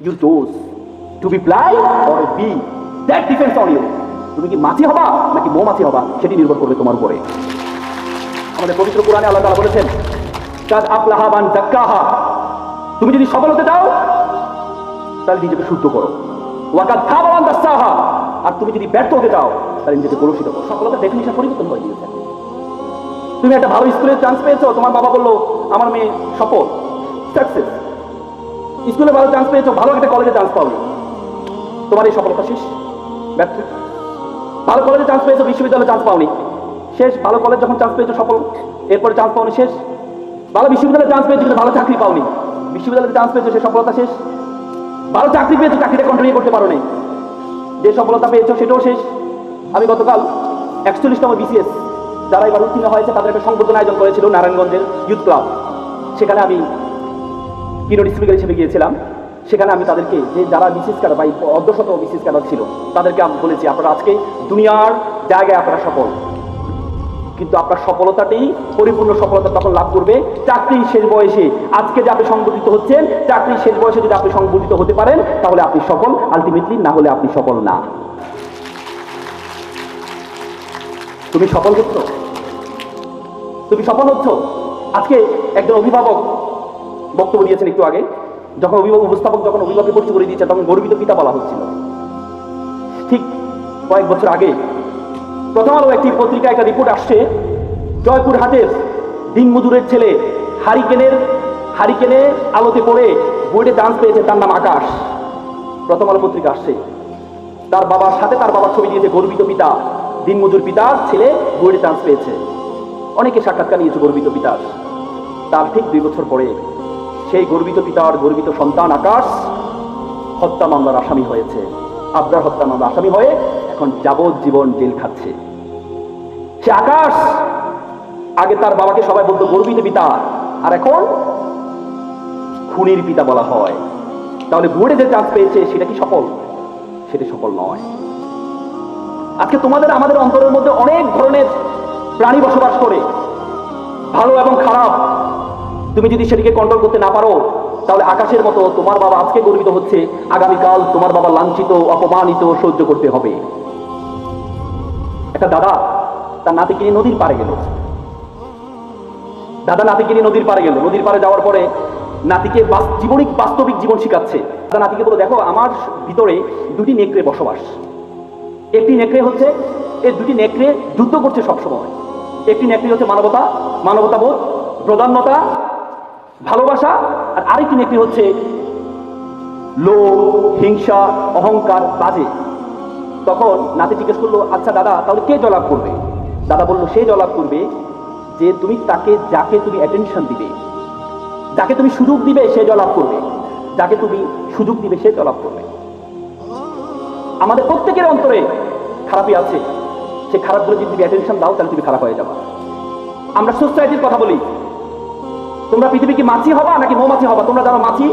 You chose to be blind or a bee. That depends on you. তুমি কি মাছি হবা নাকি মৌমাছি হবা? সেটি নির্ভর করবে তোমার উপরে। আমাদের পবিত্র কোরআনে আল্লাহ বলেছেন, কাদ আফলাহা মান জাক্কাহা তুমি যদি সফল হতে চাও, তাহলে নিজেকে শুদ্ধ করো। ওয়াকাদ খাবা মান দাস্সাহা আর তুমি যদি ব্যর্থ হতে চাও, তাহলে নিজেকে কলুষিত করো। সফলতার ডেফিনিশন পরিবর্তন হয়ে গিয়েছে তুমি একটা ভালো স্কুলে চান্স পেয়েছ, তোমার বাবা বলল, আমার মেয়ে সফল সাকসেস স্কুলে ভালো চান্স পেয়েছ, ভালো একটা কলেজে চান্স পাওনি। তোমার এই সফলতা শেষ, ব্যর্থ। ভালো কলেজে চান্স পেয়েছ, বিশ্ববিদ্যালয়ে চান্স পাওনি। শেষ, ভালো কলেজ যখন চান্স পেয়েছ, সফল, এরপরে চান্স পাওনি, শেষ। ভালো বিশ্ববিদ্যালয়ে চান্স পেয়েছ, কিন্তু ভালো চাকরি পাওনি। বিশ্ববিদ্যালয়ে চান্স পেয়েছ, সে সফলতা শেষ। ভালো চাকরি পেয়েছ, চাকরিটা কন্টিনিউ করতে পারো নাই। যে সফলতা পেয়েছ, সেটাও শেষ। আমি গতকাল একচল্লিশতম বিসিএস যারা এবার উত্তীর্ণ হয়েছে, তাদের একটা সংবর্ধনা আয়োজন করেছিল নারায়ণগঞ্জের ইউথ ক্লাব সেখানে আমি কিনোট স্পিকার হিসেবে গিয়েছিলাম। সেখানে আমি তাদেরকে যে যারা বিশেষ কার বা অর্ধশত বিশেষ কার ছিল, তাদেরকে আমি বলেছি, আপনারা আজকে দুনিয়ার জায়গায় আপনারা সফল। কিন্তু আপনার সফলতাটি পরিপূর্ণ সফলতা তখন লাভ করবে চাকরির শেষ বয়সে। আজকে যে আপনি সংগঠিত হচ্ছেন চাকরির শেষ বয়সে যদি আপনি সংগঠিত হতে পারেন, তাহলে আপনি সফল। আলটিমেটলি না হলে আপনি সফল না। তুমি সফল হচ্ছ? তুমি সফল হচ্ছ? আজকে একজন অভিভাবক বক্তব্য দিয়েছেন একটু আগে, যখন অভিভাবক, উপস্থাপক যখন অভিভাবককে ভর্তি করে দিয়েছে তখন গর্বিত পিতা বলা হচ্ছিল। ঠিক কয়েক বছর আগে প্রথম আলো একটি পত্রিকায় একটা রিপোর্ট আসছে জয়পুরহাটের দিনমজুরের ছেলে হারিকেনের, হারিকেনে আলোতে পড়ে বোর্ডে চান্স পেয়েছে, তার নাম আকাশ। প্রথম আলো পত্রিকা আসছে। তার বাবার সাথে তার বাবার ছবি দিয়েছে, গর্বিত পিতা, দিনমজুর পিতার ছেলে বোর্ডে চান্স পেয়েছে। অনেকে সাক্ষাৎকার নিয়েছে গর্বিত পিতার। তার ঠিক দুই বছর পরে সেই গর্বিত পিতার গর্বিত সন্তান আকাশ হত্যা মামলার আসামি হয়েছে। আবদার হত্যা মামলার আসামি হয়ে এখন যাবজ্জীবন জেল খাচ্ছে। সে আকাশ, আগে তার বাবাকে সবাই বলতো গর্বিত পিতা, আর এখন খুনির পিতা বলা হয়। তাহলে বোর্ডে যে চান্স পেয়েছে, সেটা কি সফল? সেটা সফল নয়। আজকে তোমাদের আমাদের অন্তরের মধ্যে অনেক ধরনের প্রাণী বসবাস করে। ভালো এবং খারাপ। তুমি যদি সেটিকে কন্ট্রোল করতে না পারো, তাহলে আকাশের মতো তোমার বাবা আজকে গর্বিত হচ্ছে, আগামীকাল তোমার বাবা লাঞ্ছিত, অপমানিত, সহ্য করতে হবে। একটা দাদা, তার নাতিকে নিয়ে নদীর পাড়ে গেল। দাদা নাতিকে নিয়ে নদীর পাড়ে গেল। নদীর পাড়ে যাওয়ার পরে নাতিকে জীবনিক বাস্তবিক জীবন শিখাচ্ছে। দাদা নাতিকে বলো দেখো, আমার ভিতরে দুটি নেকড়ে বসবাস। একটি নেকড়ে হচ্ছে, এই দুটি নেকড়ে যুদ্ধ করছে সবসময়। একটি নেকড়ে হচ্ছে মানবতা, মানবতাবোধ প্রধানতা ভালোবাসা, আর আরেকটি নেকড়ে হচ্ছে লোভ, হিংসা, অহংকার, বাজে। তখন নাতি জিজ্ঞেস করল আচ্ছা দাদা, তাহলে কে জলাপ করবে? দাদা বলল, সে জলাপ করবে যে তুমি তাকে, যাকে তুমি অ্যাটেনশন দিবে, যাকে তুমি সুযোগ দিবে, সে জলাপ করবে। যাকে তুমি সুযোগ দিবে, সে জলাপ করবে। আমাদের প্রত্যেকের অন্তরে খারাপই আছে। সে খারাপগুলো যদি তুমি অ্যাটেনশন দাও, তাহলে তুমি খারাপ হয়ে যাবে। আমরা সোসাইটির কথা বলি। তোমরা পৃথিবী কি মাছি হবা নাকি মৌমাছি হবা? তোমরা জানো মাছি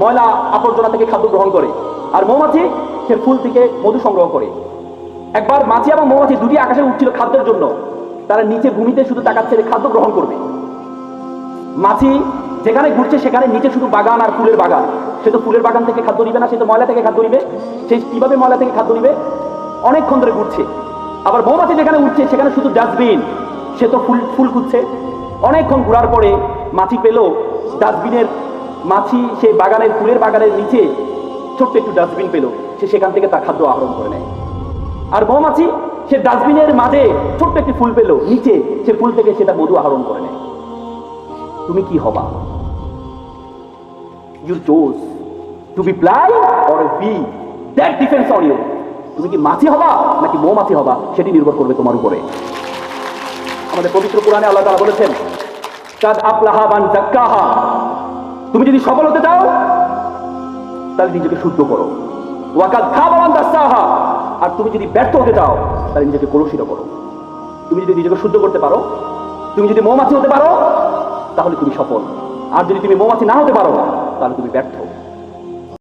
ময়লা আবর্জনা থেকে খাদ্য গ্রহণ করে। আর মৌমাছি সে ফুল থেকে মধু সংগ্রহ করে। একবার মাছি এবং মৌমাছি দুটি আকাশে উঠছিল খাদ্যের জন্য। তারা নিচে ভূমিতে শুধু তাকাচ্ছে যে খাদ্য গ্রহণ করবে। মাছি যেখানে ঘুরছে সেখানে নিচে শুধু বাগান আর ফুলের বাগান। সে তো ফুলের বাগান থেকে খাদ্য নিবে না, সে তো ময়লা থেকে খাদ্য নিবে। সে কীভাবে ময়লা থেকে খাদ্য নিবে? অনেকক্ষণ ধরে ঘুরছে। আবার মৌমাছি যেখানে উঠছে সেখানে শুধু ডাস্টবিন। সে তো ফুল ফুল খুঁজছে। অনেকক্ষণ ঘোরার পরে মাছি পেল। ডাস্টবিনের মাছি সে বাগানের ফুলের বাগানের নিচে ছোট্ট একটু ডাস্টবিন পেল। সে সেখান থেকে তার খাদ্য আহরণ করে নেয়। আর মৌমাছি সে ডাস্টবিনের মাঝে ছোট্ট একটি ফুল পেল। নিচে সে ফুল থেকে সেটা মধু আহরণ করে নেয়। তুমি কি হবা? You choose to be ply or be that defence on you তুমি কি মাছি হবা নাকি মৌমাছি হবা? সেটি নির্ভর করবে তোমার উপরে। আমাদের পবিত্র পুরাণে আল্লাহ তাআলা বলেছেন কাদ জাক্কাহা তুমি যদি সফল হতে চাও, তাহলে নিজেকে শুদ্ধ করো। ওয়াকাদ খাবা দাস্সাহা আর তুমি যদি ব্যর্থ হতে চাও, তাহলে নিজেকে কলুষিত করো। তুমি যদি নিজেকে শুদ্ধ করতে পারো, তুমি যদি মৌমাছি হতে পারো, তাহলে তুমি সফল। আর যদি তুমি মৌমাছি না হতে পারো, তাহলে তুমি ব্যর্থ।